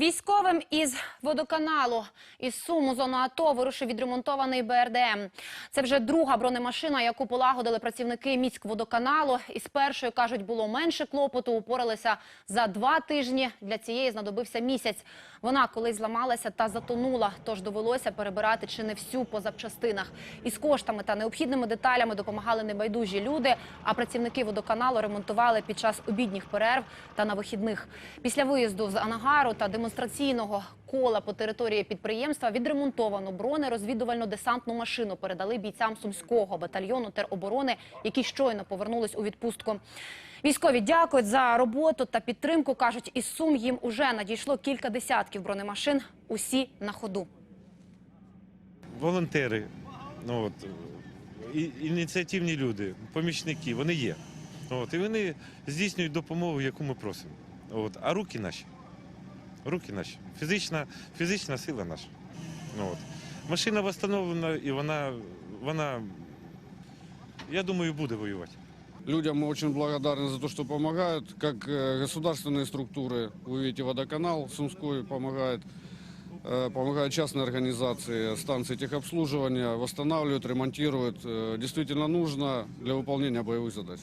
Військовим із водоканалу із Суму зону АТО вирушив відремонтований БРДМ. Це вже друга бронемашина, яку полагодили працівники міськводоканалу. Із першою, кажуть, було менше клопоту, упоралися за два тижні. Для цієї знадобився місяць. Вона колись зламалася та затонула, тож довелося перебирати чи не всю по запчастинах. Із коштами та необхідними деталями допомагали небайдужі люди, а працівники водоканалу ремонтували під час обідніх перерв та на вихідних. Після виїзду з Анагару та демонстраційного кола по території підприємства відремонтовану бронерозвідувально-десантну машину передали бійцям Сумського батальйону тероборони, які щойно повернулись у відпустку. Військові дякують за роботу та підтримку. кажуть, із Сум їм уже надійшло кілька десятків бронемашин. Усі на ходу. волонтери, ну, от, і- ініціативні люди, помічники, вони є. От, і вони здійснюють допомогу, яку ми просимо. От, а руки наші. Руки наші. Фізична, фізична сила наша. Ну, от. Машина встановлена і вона, вона, я думаю, буде воювати. Людям мы очень благодарны за то, что помогают. Как э, государственные структуры, вы видите, водоканал Сумской помогает, э, помогают частные организации, станции техобслуживания, восстанавливают, ремонтируют. Э, Действительно нужно для выполнения боевых задач.